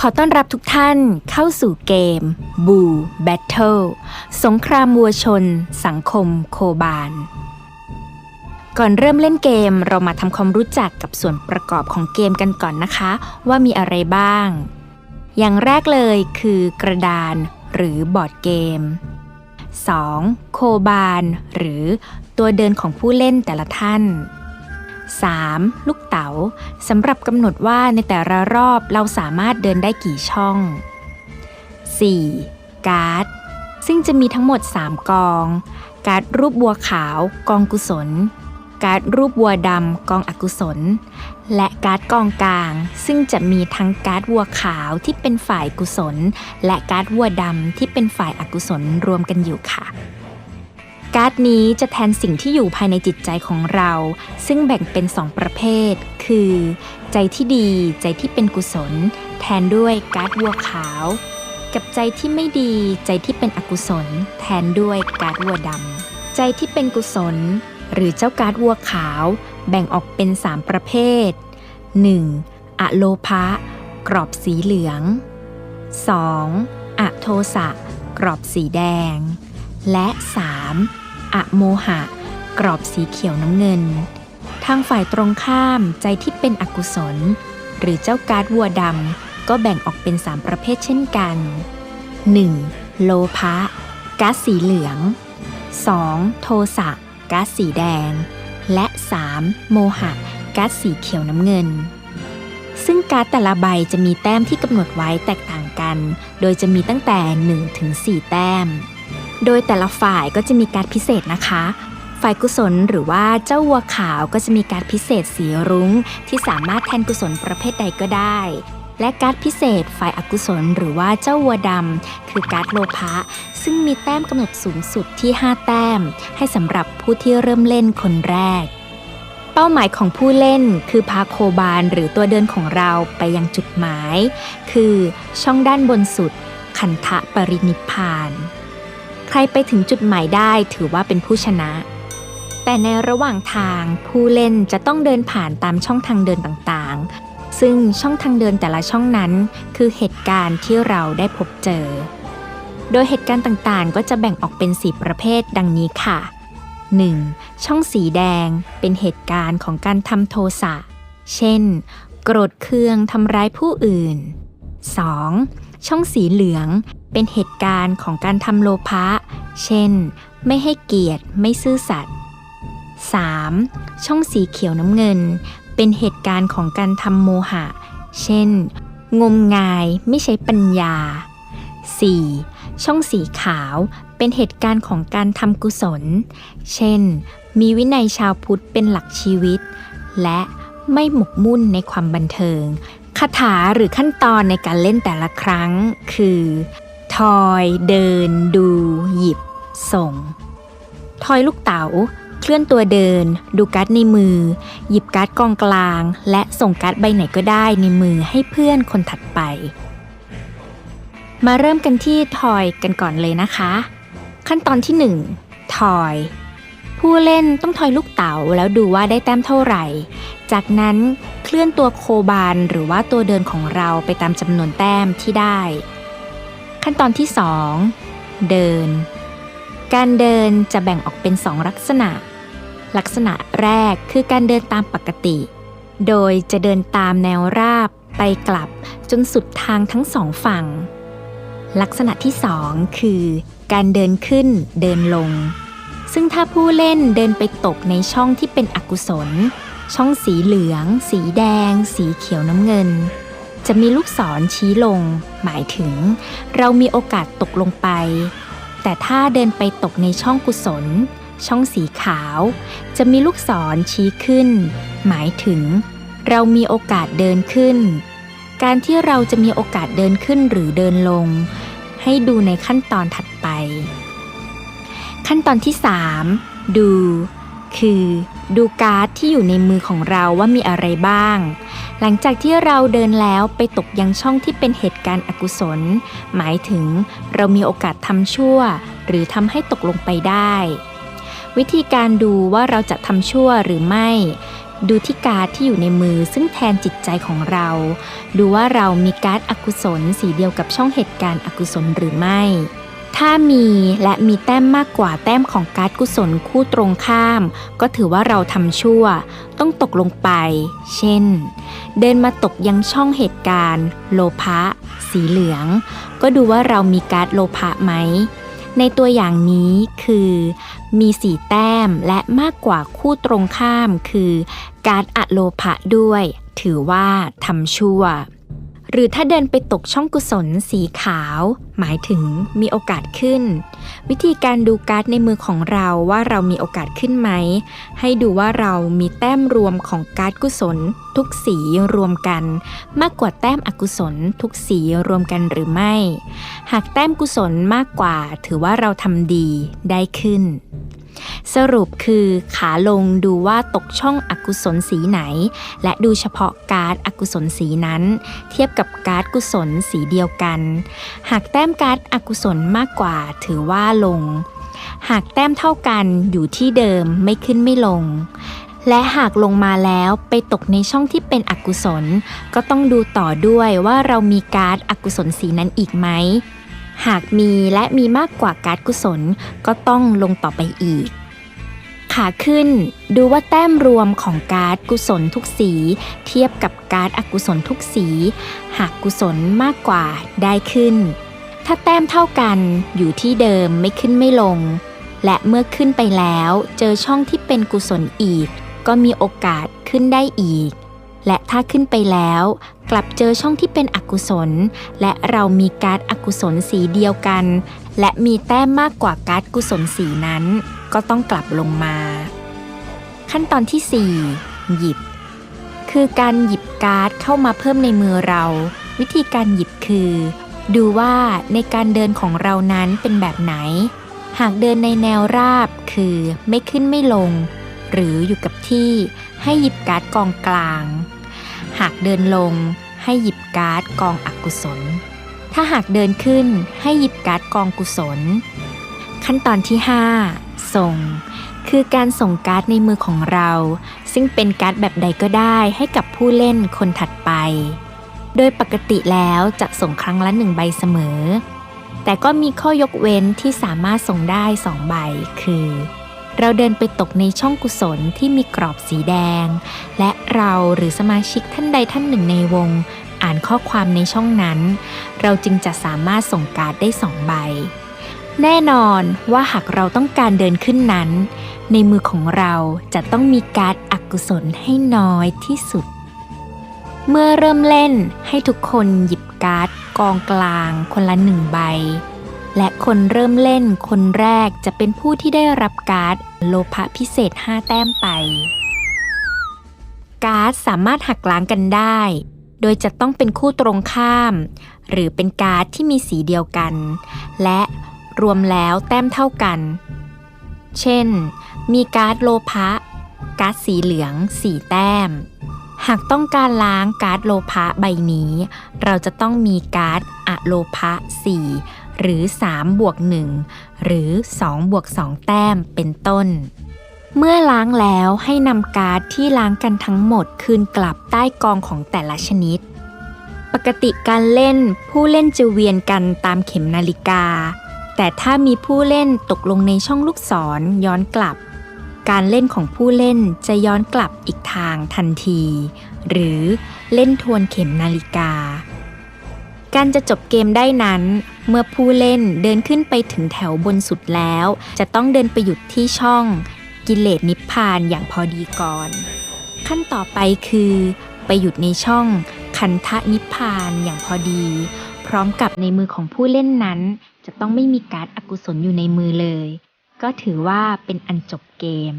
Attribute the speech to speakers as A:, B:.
A: ขอต้อนรับทุกท่านเข้าสู่เกมบูแบทเทิลสงครามวัวชน สังคมโคบาน ก่อนเริ่มเล่นเกมเรามาทำความรู้จักกับส่วนประกอบของเกมกันก่อนนะคะ ว่ามีอะไรบ้าง อย่างแรกเลยคือกระดานหรือบอร์ดเกม 2. โคบาน หรือตัวเดินของผู้เล่นแต่ละท่าน 3. ลูกเต๋าสำหรับกำหนดว่าในแต่ละรอบเราสามารถเดินได้กี่ช่อง 4. การ์ด ซึ่งจะมีทั้งหมด 3 กอง การ์ดรูปบัวขาวกองกุศล การ์ดรูปวัวดำกองอกุศล และการ์ดกองกลาง ซึ่งจะมีทั้งการ์ดวัวขาวที่เป็นฝ่ายกุศล และการ์ดวัวดำที่เป็นฝ่ายอกุศลรวมกันอยู่ค่ะ การ์ดนี้จะแทนสิ่งที่อยู่ภายในจิตใจของเรา ซึ่งแบ่งเป็น 2 ประเภท คือ ใจที่ดีใจที่เป็นกุศล แทนด้วยการ์ดวัวขาว กับใจที่ไม่ดีใจที่เป็นอกุศล แทนด้วยการ์ดวัวดำใจที่เป็นกุศล หรือเจ้าการ์ดวัวขาว แบ่งออกเป็น 3 ประเภท 1. อะโลภะกรอบสีเหลือง 2. อะโทสะกรอบสีแดง และ 3. อะโมหะ กรอบสีเขียวน้ำเงิน ทางฝ่ายตรงข้ามใจที่เป็นอกุศล หรือเจ้าการ์ดวัวดำก็แบ่งออกเป็น3ประเภทเช่นกัน 1. โลภะก๊าซสีเหลือง 2. โทสะก๊าซสีแดง และ 3. โมหะก๊าซสีเขียวน้ำเงิน ซึ่งการ์ดแต่ละใบจะมีแต้มที่กำหนดไว้แตกต่างกัน โดยจะมีตั้งแต่1ถึง4แต้ม โดยแต่ละฝ่ายก็จะมีการพิเศษนะคะ ฝ่ายกุศลหรือว่าเจ้าวัวขาวก็จะมีการพิเศษสีรุง้ง ที่สามารถแทนกุศลประเภทใดก็ได้ และการดพิเศษฝ่ายอกุศลหรือว่าเจ้าวัวดำคือการดโลภะซึ่งมีแต้มกำหนดสูงสุดที่ 5 แต้ม ให้สำหรับผู้ที่เริ่มเล่นคนแรกเป้าหมายของผู้เล่นคือพาโคบานหรือตัวเดินของเราไปยังจุดหมาย คือช่องด้านบนสุด คันทะปรินิพาน ใครไปถึงจุดหมายได้ถือว่าเป็นผู้ชนะ แต่ในระหว่างทางผู้เล่นจะต้องเดินผ่านตามช่องทางเดินต่างๆ ซึ่งช่องทางเดินแต่ละช่องนั้น คือเหตุการณ์ที่เราได้พบเจอ โดยเหตุการณ์ต่างๆ ก็จะแบ่งออกเป็น 4 ประเภทดังนี้ค่ะ 1. ช่องสีแดงเป็นเหตุการณ์ของการทำโทสะ เช่น โกรธเคืองทำร้ายผู้อื่น 2. ช่องสีเหลือง เป็นเหตุการณ์ของการทำโลภะ เช่น ไม่ให้เกียรติ ไม่ซื่อสัตย์ 3. ช่องสีเขียวน้ำเงิน เป็นเหตุการณ์ของการทำโมหะ เช่น งมงายไม่ใช้ปัญญา 4. ช่องสีขาวเป็นเหตุการณ์ของการทำกุศล เช่น มีวินัยชาวพุทธเป็นหลักชีวิต และไม่หมกมุ่นในความบันเทิง คาถาหรือขั้นตอนในการเล่นแต่ละครั้งคือ ทอยเดินดูหยิบส่ง ทอยลูกเต๋าเคลื่อนตัวเดิน ดูการ์ดในมือ หยิบการ์ดกองกลาง และส่งการ์ดใบไหนก็ได้ในมือให้เพื่อนคนถัดไป มาเริ่มกันที่ทอยกันก่อนเลยนะคะ ขั้นตอนที่ 1 ทอย ผู้เล่นต้องทอยลูกเต๋าแล้วดูว่าได้แต้มเท่าไหร่ จากนั้นเคลื่อนตัวโคบานหรือว่าตัวเดินของเราไปตามจำนวนแต้มที่ได้ ขั้นตอนที่ 2 เดิน การเดินจะแบ่งออกเป็น 2 ลักษณะ ลักษณะแรกคือการเดินตามปกติ โดยจะเดินตามแนวราบไปกลับจนสุดทางทั้งสองฝั่ง ลักษณะที่ 2 คือ การเดินขึ้นเดินลง ซึ่งถ้าผู้เล่นเดินไปตกในช่องที่เป็นอกุศล ช่องสีเหลือง สีแดง สีเขียวน้ำเงิน จะมีลูกศรชี้ลง หมายถึง เรามีโอกาสตกลงไป แต่ถ้าเดินไปตกในช่องกุศล ช่องสีขาว จะมีลูกศรชี้ขึ้น หมายถึง เรามีโอกาสเดินขึ้น การที่เราจะมีโอกาสเดินขึ้นหรือเดินลง ให้ดูในขั้นตอนถัดไป ขั้นตอนที่ 3 ดู คือ ดูการ์ดที่อยู่ในมือของเราว่ามีอะไรบ้าง หลังจากที่เราเดินแล้วไปตกยังช่องที่เป็นเหตุการณ์อกุศล หมายถึงเรามีโอกาสทำชั่ว หรือทำให้ตกลงไปได้ วิธีการดูว่าเราจะทำชั่วหรือไม่ ดูที่การ์ดที่อยู่ในมือซึ่งแทนจิตใจของเรา ดูว่าเรามีการ์ดอกุศลสีเดียวกับช่องเหตุการณ์อกุศลหรือไม่ ถ้ามีและมีแต้มมากกว่าแต้มของการ์ดกุศลคู่ตรงข้าม ก็ถือว่าเราทำชั่ว ต้องตกลงไป เช่น เดินมาตกยังช่องเหตุการณ์ โลภะ สีเหลือง ก็ดูว่าเรามีการ์ดโลภะไหม ในตัวอย่างนี้คือ มีสีแต้มและมากกว่าคู่ตรงข้ามคือ การ์ดอะโลภะด้วย ถือว่าทำชั่ว รือถ้าเดินไปตกช่องกุศลสีขาว หมายถึงมีโอกาสขึ้น วิธีการดูการ์ดในมือของเราว่าเรามีโอกาสขึ้นไหม ให้ดูว่าเรามีแต้มรวมของการ์ดกุศล ทุกสีรวมกัน มากกว่าแต้มอกุศล ทุกสีรวมกันหรือไม่ หากแต้มกุศลมากกว่า ถือว่าเราทำดีได้ขึ้น สรุปคือขาลงดูว่าตกช่องอกุศลสีไหน และดูเฉพาะการ์ดอกุศลสีนั้น เทียบกับการ์ดกุศลสีเดียวกัน หากแต้มการ์ดอกุศลมากกว่าถือว่าลง หากแต้มเท่ากันอยู่ที่เดิมไม่ขึ้นไม่ลง และหากลงมาแล้วไปตกในช่องที่เป็นอกุศล ก็ต้องดูต่อด้วยว่าเรามีการ์ดอกุศลสีนั้นอีกไหม หากมีและมีมากกว่าการกุศลก็ต้องลงต่อไปอีก ขาขึ้นดูว่าแต้มรวมของการ์ดกุศลทุกสี เทียบกับการ์ดอกุศลทุกสี หากกุศลมากกว่าได้ขึ้น ถ้าแต้มเท่ากันอยู่ที่เดิมไม่ขึ้นไม่ลง และเมื่อขึ้นไปแล้วเจอช่องที่เป็นกุศลอีก ก็มีโอกาสขึ้นได้อีก และถ้าขึ้นไปแล้ว กลับเจอช่องที่เป็นอกุศล และเรามีการ์ดอกุศลสีเดียวกัน และมีแต้มมากกว่าการ์ดกุศลสีนั้น ก็ต้องกลับลงมา ขั้นตอนที่ 4 หยิบ คือการหยิบการ์ดเข้ามาเพิ่มในมือเรา วิธีการหยิบคือ ดูว่าในการเดินของเรานั้นเป็นแบบไหน หากเดินในแนวราบคือไม่ขึ้นไม่ลง หรืออยู่กับที่ให้หยิบการ์ดกองกลาง หากเดินลงให้หยิบการ์ดกองอกุศล ถ้าหากเดินขึ้นให้หยิบการ์ดกองกุศล ขั้นตอนที่ 5 ส่ง คือการส่งการ์ดในมือของเรา ซึ่งเป็นการ์ดแบบใดก็ได้ให้กับผู้เล่นคนถัดไป โดยปกติแล้วจะส่งครั้งละหนึ่งใบเสมอ แต่ก็มีข้อยกเว้นที่สามารถส่งได้สองใบคือ เราเดินไปตกในช่องกุศลที่มีกรอบสีแดง และเราหรือสมาชิกท่านใดท่านหนึ่งในวง อ่านข้อความในช่องนั้น เราจึงจะสามารถส่งการ์ดได้สองใบ แน่นอนว่าหากเราต้องการเดินขึ้นนั้น ในมือของเราจะต้องมีการ์ดอกุศลให้น้อยที่สุด เมื่อเริ่มเล่นให้ทุกคนหยิบการ์ดกองกลางคนละหนึ่งใบ และคนเริ่มเล่นคนแรกจะเป็นผู้ที่ได้รับการ์ดโลภะพิเศษ 5 แต้มไป การ์ดสามารถหักล้างกันได้ โดยจะต้องเป็นคู่ตรงข้าม หรือเป็นการ์ดที่มีสีเดียวกัน และรวมแล้วแต้มเท่ากัน เช่น มีการ์ดโลภะการ์ดสีเหลือง 4 แต้ม หากต้องการล้างการ์ดโลภะใบนี้ เราจะต้องมีการ์ดอะโลภะ4 หรือ3บวก1หรือ2บวก2แต้มเป็นต้น เมื่อล้างแล้วให้นำการ์ดที่ล้างกันทั้งหมดคืนกลับใต้กองของแต่ละชนิด ปกติการเล่นผู้เล่นจะเวียนกันตามเข็มนาฬิกา แต่ถ้ามีผู้เล่นตกลงในช่องลูกศรย้อนกลับ การเล่นของผู้เล่นจะย้อนกลับอีกทางทันที หรือเล่นทวนเข็มนาฬิกา การจะจบเกมได้นั้น เมื่อผู้เล่นเดินขึ้นไปถึงแถวบนสุดแล้ว จะต้องเดินไปหยุดที่ช่อง กิเลสนิพพานอย่างพอดีก่อน ขั้นต่อไปคือ ไปหยุดในช่องคันทะนิพพานอย่างพอดี พร้อมกับในมือของผู้เล่นนั้น จะต้องไม่มีการ์ดอกุศลอยู่ในมือเลย ก็ถือว่าเป็นอันจบเกม